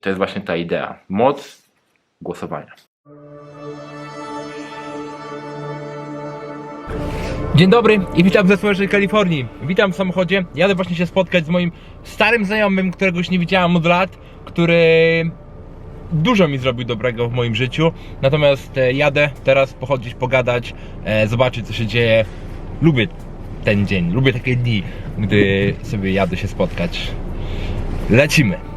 To jest właśnie ta idea. Moc głosowania. Dzień dobry i witam ze słonecznej Kalifornii. Witam w samochodzie. Jadę właśnie się spotkać z moim starym znajomym, którego już nie widziałem od lat, który dużo mi zrobił dobrego w moim życiu. Natomiast e, jadę teraz pochodzić, pogadać, e, zobaczyć co się dzieje. Lubię ten dzień, lubię takie dni, gdy sobie jadę się spotkać. Lecimy.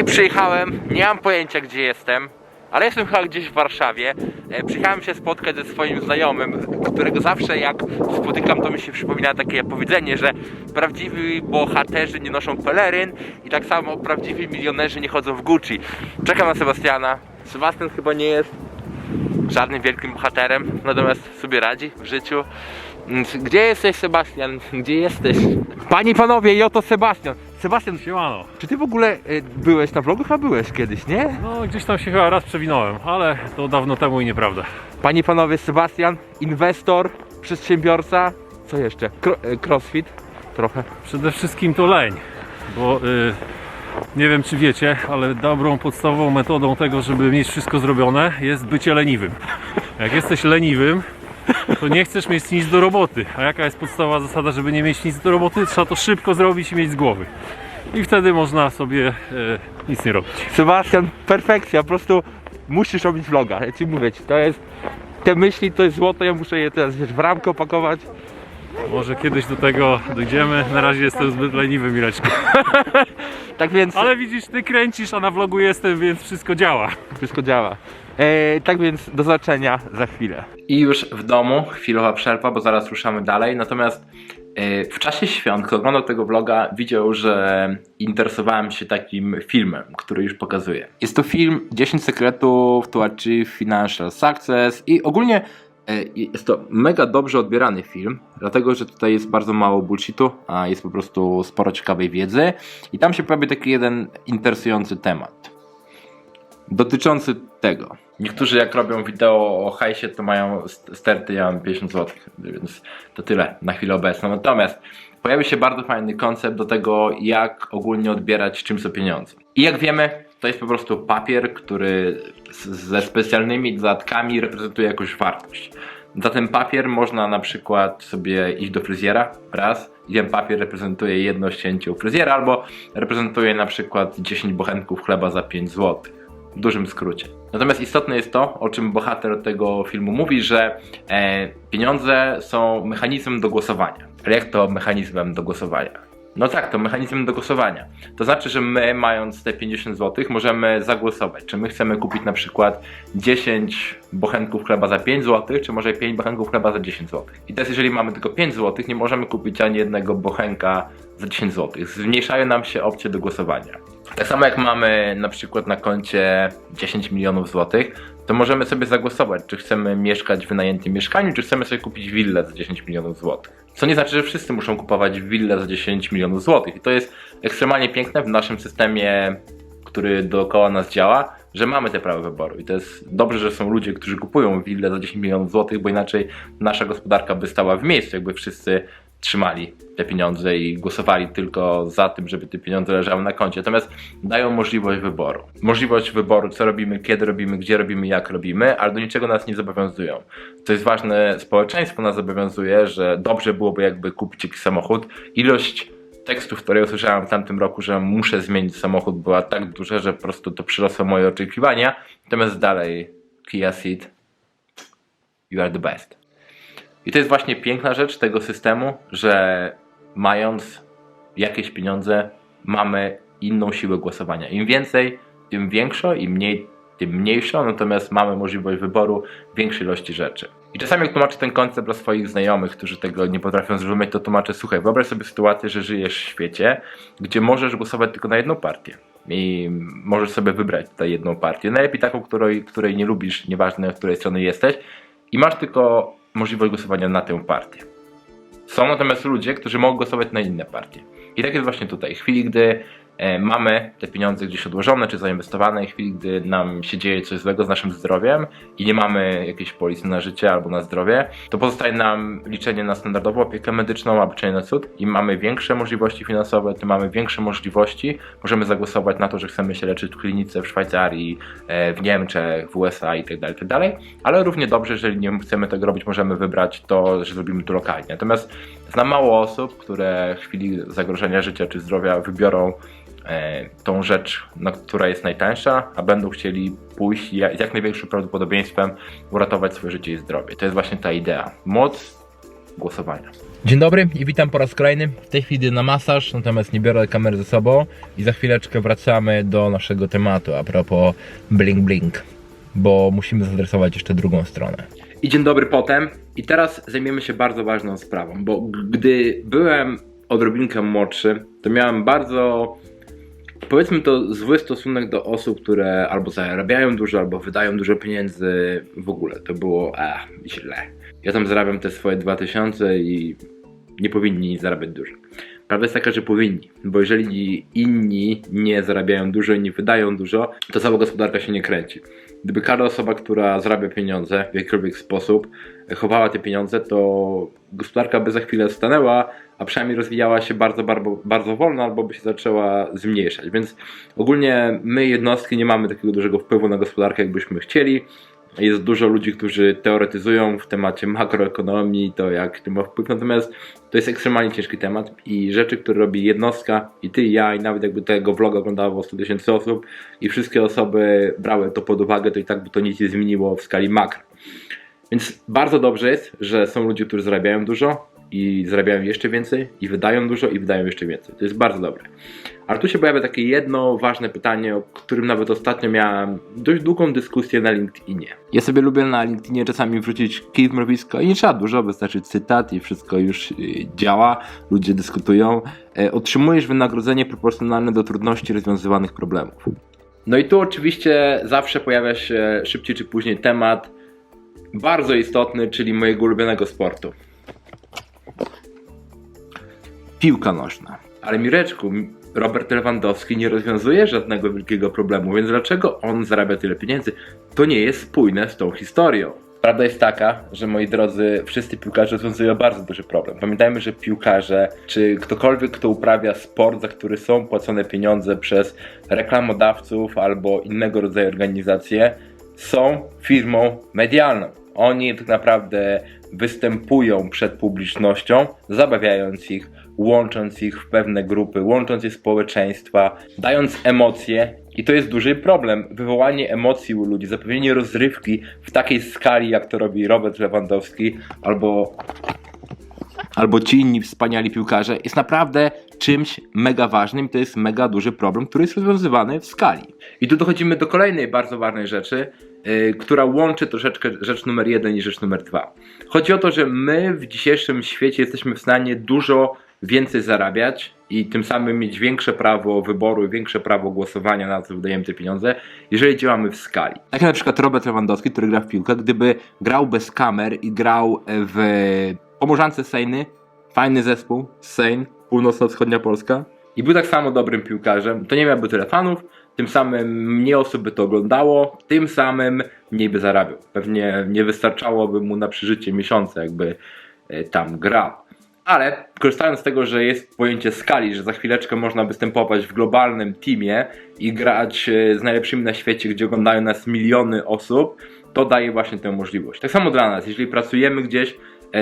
I przyjechałem, nie mam pojęcia gdzie jestem, ale jestem chyba gdzieś w Warszawie. E, Przyjechałem się spotkać ze swoim znajomym, którego zawsze jak spotykam, to mi się przypomina takie powiedzenie, że prawdziwi bohaterzy nie noszą peleryn i tak samo prawdziwi milionerzy nie chodzą w Gucci. Czekam na Sebastiana. Sebastian chyba nie jest żadnym wielkim bohaterem, natomiast sobie radzi w życiu. Gdzie jesteś Sebastian? Gdzie jesteś? Panie i panowie, i oto Sebastian. Sebastian, Siemano. czy ty w ogóle y, byłeś na vlogu? Chyba byłeś kiedyś, nie? No gdzieś tam się chyba raz przewinąłem, ale to dawno temu i nieprawda. Panie i panowie, Sebastian, inwestor, przedsiębiorca, co jeszcze? Kro, y, crossfit, trochę. Przede wszystkim to leń, bo y, nie wiem czy wiecie, ale dobrą podstawową metodą tego, żeby mieć wszystko zrobione jest bycie leniwym. Jak jesteś leniwym, to nie chcesz mieć nic do roboty. A jaka jest podstawowa zasada, żeby nie mieć nic do roboty? Trzeba to szybko zrobić i mieć z głowy. I wtedy można sobie y, nic nie robić. Sebastian, perfekcja, po prostu musisz robić vloga, ja ci mówię ci, to jest, te myśli to jest złoto, ja muszę je teraz wiesz, w ramkę opakować. Może kiedyś do tego dojdziemy. Na razie jestem zbyt leniwy, Mireczko. Tak więc Ale widzisz, ty kręcisz, a na vlogu jestem, więc wszystko działa. wszystko działa. E, tak więc do zobaczenia za chwilę. I już w domu, chwilowa przerwa, bo zaraz ruszamy dalej. Natomiast e, w czasie świąt, kto oglądał tego vloga, widział, że interesowałem się takim filmem, który już pokazuję. Jest to film 10 sekretów to achieve financial success i ogólnie jest to mega dobrze odbierany film, dlatego że tutaj jest bardzo mało bullshitu, a jest po prostu sporo ciekawej wiedzy i tam się pojawia taki jeden interesujący temat dotyczący tego. Niektórzy jak robią wideo o hajsie, to mają st- sterty, ja mam 50 zł, więc to tyle na chwilę obecną. Natomiast pojawił się bardzo fajny koncept do tego, jak ogólnie odbierać czym są pieniądze. I jak wiemy, to jest po prostu papier, który z- ze specjalnymi dodatkami reprezentuje jakąś wartość. Za ten papier można na przykład sobie iść do fryzjera raz i ten papier reprezentuje jedno ścięcie u fryzjera albo reprezentuje na przykład 10 bochenków chleba za 5 zł w dużym skrócie. Natomiast istotne jest to, o czym bohater tego filmu mówi, że e, pieniądze są mechanizmem do głosowania. Ale jak to mechanizmem do głosowania? No tak, to mechanizmem do głosowania. To znaczy, że my, mając te 50 zł, możemy zagłosować. Czy my chcemy kupić na przykład 10 bochenków chleba za 5 zł, czy może 5 bochenków chleba za 10 zł. I teraz, jeżeli mamy tylko 5 zł, nie możemy kupić ani jednego bochenka za 10 zł. Zmniejszają nam się opcje do głosowania. Tak samo jak mamy na przykład na koncie 10 milionów złotych, to możemy sobie zagłosować, czy chcemy mieszkać w wynajętym mieszkaniu, czy chcemy sobie kupić willę za 10 milionów złotych. Co nie znaczy, że wszyscy muszą kupować willę za 10 milionów złotych. I to jest ekstremalnie piękne w naszym systemie, który dookoła nas działa, że mamy te prawo wyboru. I to jest dobrze, że są ludzie, którzy kupują willę za 10 milionów złotych, bo inaczej nasza gospodarka by stała w miejscu, jakby wszyscy trzymali te pieniądze i głosowali tylko za tym, żeby te pieniądze leżały na koncie. Natomiast dają możliwość wyboru. Możliwość wyboru, co robimy, kiedy robimy, gdzie robimy, jak robimy, ale do niczego nas nie zobowiązują. To jest ważne, społeczeństwo nas zobowiązuje, że dobrze byłoby jakby kupić jakiś samochód. Ilość tekstów, które usłyszałem w tamtym roku, że muszę zmienić samochód była tak duża, że po prostu to przyrosło moje oczekiwania. Natomiast dalej Kia Ceed, you are the best. I to jest właśnie piękna rzecz tego systemu, że mając jakieś pieniądze, mamy inną siłę głosowania. Im więcej, tym większo, im mniej, tym mniejszo, natomiast mamy możliwość wyboru większej ilości rzeczy. I czasami jak tłumaczę ten koncept dla swoich znajomych, którzy tego nie potrafią zrozumieć, to tłumaczę, słuchaj, wyobraź sobie sytuację, że żyjesz w świecie, gdzie możesz głosować tylko na jedną partię. I możesz sobie wybrać tutaj jedną partię. Najlepiej taką, której, której nie lubisz, nieważne, z której strony jesteś. I masz tylko możliwość głosowania na tę partię. Są natomiast ludzie, którzy mogą głosować na inne partie. I tak jest właśnie tutaj. W chwili, gdy mamy te pieniądze gdzieś odłożone czy zainwestowane w chwili, gdy nam się dzieje coś złego z naszym zdrowiem i nie mamy jakiejś polisy na życie albo na zdrowie, to pozostaje nam liczenie na standardową opiekę medyczną albo liczenie na cud i mamy większe możliwości finansowe, to mamy większe możliwości, możemy zagłosować na to, że chcemy się leczyć w klinice w Szwajcarii, e, w Niemczech, w USA i tak dalej, tak ale równie dobrze, jeżeli nie chcemy tego robić, możemy wybrać to, że zrobimy to lokalnie. Natomiast znam mało osób, które w chwili zagrożenia życia czy zdrowia wybiorą e, tą rzecz, no, która jest najtańsza, a będą chcieli pójść z jak największym prawdopodobieństwem uratować swoje życie i zdrowie. To jest właśnie ta idea. Moc głosowania. Dzień dobry i witam po raz kolejny. W tej chwili idę na masaż, natomiast nie biorę kamery ze sobą i za chwileczkę wracamy do naszego tematu a propos bling bling, bo musimy zadresować jeszcze drugą stronę. I dzień dobry potem. I teraz zajmiemy się bardzo ważną sprawą, bo gdy byłem odrobinkę młodszy, to miałem bardzo powiedzmy to zły stosunek do osób, które albo zarabiają dużo, albo wydają dużo pieniędzy w ogóle. To było e, źle. Ja tam zarabiam te swoje 2000 i nie powinni zarabiać dużo. Prawda jest taka, że powinni, bo jeżeli inni nie zarabiają dużo i nie wydają dużo, to cała gospodarka się nie kręci. Gdyby każda osoba, która zarabia pieniądze w jakikolwiek sposób, chowała te pieniądze, to gospodarka by za chwilę stanęła, a przynajmniej rozwijała się bardzo, bardzo, bardzo wolno albo by się zaczęła zmniejszać. Więc ogólnie my, jednostki, nie mamy takiego dużego wpływu na gospodarkę, jakbyśmy chcieli. Jest dużo ludzi, którzy teoretyzują w temacie makroekonomii, to jak to ma wpływ, natomiast to jest ekstremalnie ciężki temat i rzeczy, które robi jednostka i ty, i ja, i nawet jakby tego vloga oglądało 100 tysięcy osób i wszystkie osoby brały to pod uwagę, to i tak by to nic nie zmieniło w skali makro. Więc bardzo dobrze jest, że są ludzie, którzy zarabiają dużo i zarabiają jeszcze więcej i wydają dużo i wydają jeszcze więcej. To jest bardzo dobre. Ale tu się pojawia takie jedno ważne pytanie, o którym nawet ostatnio miałem dość długą dyskusję na LinkedInie. Ja sobie lubię na LinkedInie czasami wrzucić kij w mrowisko i nie trzeba dużo, wystarczy cytat i wszystko już y, działa, ludzie dyskutują. E, Otrzymujesz wynagrodzenie proporcjonalne do trudności rozwiązywanych problemów. No i tu oczywiście zawsze pojawia się szybciej czy później temat bardzo istotny, czyli mojego ulubionego sportu. Piłka nożna. Ale Mireczku, Robert Lewandowski nie rozwiązuje żadnego wielkiego problemu, więc dlaczego on zarabia tyle pieniędzy? To nie jest spójne z tą historią. Prawda jest taka, że moi drodzy, wszyscy piłkarze rozwiązują bardzo duży problem. Pamiętajmy, że piłkarze, czy ktokolwiek, kto uprawia sport, za który są płacone pieniądze przez reklamodawców albo innego rodzaju organizacje, są firmą medialną. Oni tak naprawdę występują przed publicznością, zabawiając ich, łącząc ich w pewne grupy, łącząc je społeczeństwa, dając emocje. I to jest duży problem. Wywołanie emocji u ludzi, zapewnienie rozrywki w takiej skali, jak to robi Robert Lewandowski albo albo ci inni wspaniali piłkarze, jest naprawdę czymś mega ważnym. To jest mega duży problem, który jest rozwiązywany w skali. I tu dochodzimy do kolejnej bardzo ważnej rzeczy, yy, która łączy troszeczkę rzecz numer jeden i rzecz numer dwa. Chodzi o to, że my w dzisiejszym świecie jesteśmy w stanie dużo więcej zarabiać i tym samym mieć większe prawo wyboru i większe prawo głosowania na co wydajemy te pieniądze, jeżeli działamy w skali. Tak jak na przykład Robert Lewandowski, który gra w piłkę, gdyby grał bez kamer i grał w Pomorzance Sejny, fajny zespół, Sejn, północno-wschodnia Polska, i był tak samo dobrym piłkarzem, to nie miałby tyle fanów, tym samym mniej osób by to oglądało, tym samym mniej by zarabiał. Pewnie nie wystarczałoby mu na przeżycie miesiąca, jakby e, tam grał. Ale korzystając z tego, że jest pojęcie skali, że za chwileczkę można występować w globalnym teamie i grać e, z najlepszymi na świecie, gdzie oglądają nas miliony osób, to daje właśnie tę możliwość. Tak samo dla nas, jeżeli pracujemy gdzieś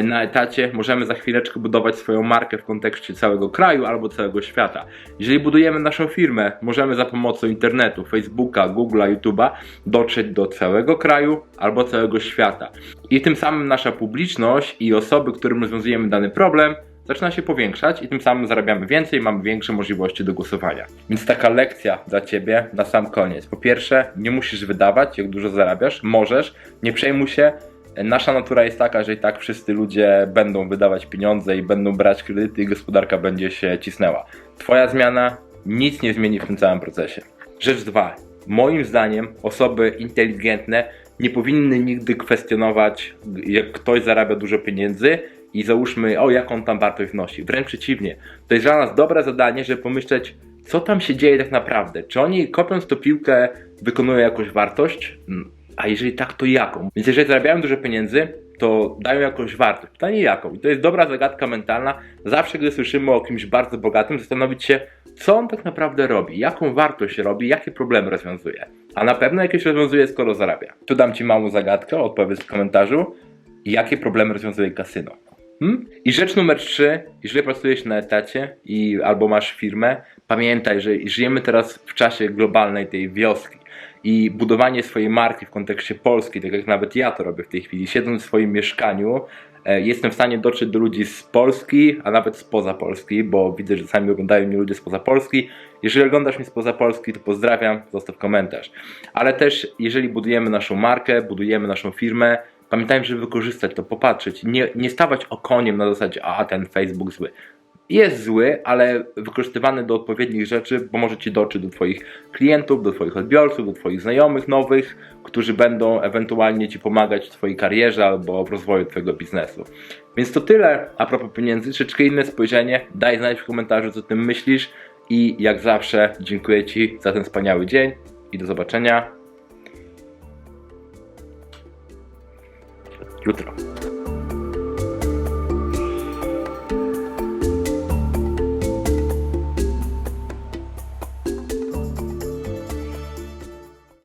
na etacie, możemy za chwileczkę budować swoją markę w kontekście całego kraju albo całego świata. Jeżeli budujemy naszą firmę, możemy za pomocą internetu, Facebooka, Google'a, YouTube'a dotrzeć do całego kraju albo całego świata. I tym samym nasza publiczność i osoby, którym rozwiązujemy dany problem, zaczyna się powiększać i tym samym zarabiamy więcej, mamy większe możliwości do głosowania. Więc taka lekcja dla Ciebie na sam koniec. Po pierwsze, nie musisz wydawać, jak dużo zarabiasz, możesz, nie przejmuj się. Nasza natura jest taka, że i tak wszyscy ludzie będą wydawać pieniądze i będą brać kredyty i gospodarka będzie się cisnęła. Twoja zmiana nic nie zmieni w tym całym procesie. Rzecz dwa. Moim zdaniem osoby inteligentne nie powinny nigdy kwestionować, jak ktoś zarabia dużo pieniędzy i załóżmy, o jaką tam wartość wnosi. Wręcz przeciwnie. To jest dla nas dobre zadanie, żeby pomyśleć, co tam się dzieje tak naprawdę. Czy oni kopiąc tą piłkę wykonują jakąś wartość? A jeżeli tak, to jaką? Więc jeżeli zarabiają dużo pieniędzy, to dają jakąś wartość. Pytanie jaką? I to jest dobra zagadka mentalna. Zawsze, gdy słyszymy o kimś bardzo bogatym, zastanowić się, co on tak naprawdę robi, jaką wartość robi, jakie problemy rozwiązuje. A na pewno jakieś rozwiązuje, skoro zarabia. Tu dam Ci małą zagadkę, odpowiedz w komentarzu. Jakie problemy rozwiązuje kasyno? Hmm? I rzecz numer trzy, jeżeli pracujesz na etacie i albo masz firmę, pamiętaj, że żyjemy teraz w czasie globalnej tej wioski i budowanie swojej marki w kontekście Polski, tak jak nawet ja to robię w tej chwili, siedząc w swoim mieszkaniu, e, jestem w stanie dotrzeć do ludzi z Polski, a nawet spoza Polski, bo widzę, że sami oglądają mnie ludzie spoza Polski. Jeżeli oglądasz mnie spoza Polski, to pozdrawiam, zostaw komentarz. Ale też, jeżeli budujemy naszą markę, budujemy naszą firmę, pamiętajmy, żeby wykorzystać to, popatrzeć, nie, nie stawać okoniem na zasadzie, a ten Facebook zły. Jest zły, ale wykorzystywany do odpowiednich rzeczy pomoże Ci dotrzeć do Twoich klientów, do Twoich odbiorców, do Twoich znajomych nowych, którzy będą ewentualnie Ci pomagać w Twojej karierze albo w rozwoju Twojego biznesu. Więc to tyle a propos pieniędzy. Troszeczkę inne spojrzenie. Daj znać w komentarzu, co o tym myślisz. I jak zawsze dziękuję Ci za ten wspaniały dzień i do zobaczenia jutro.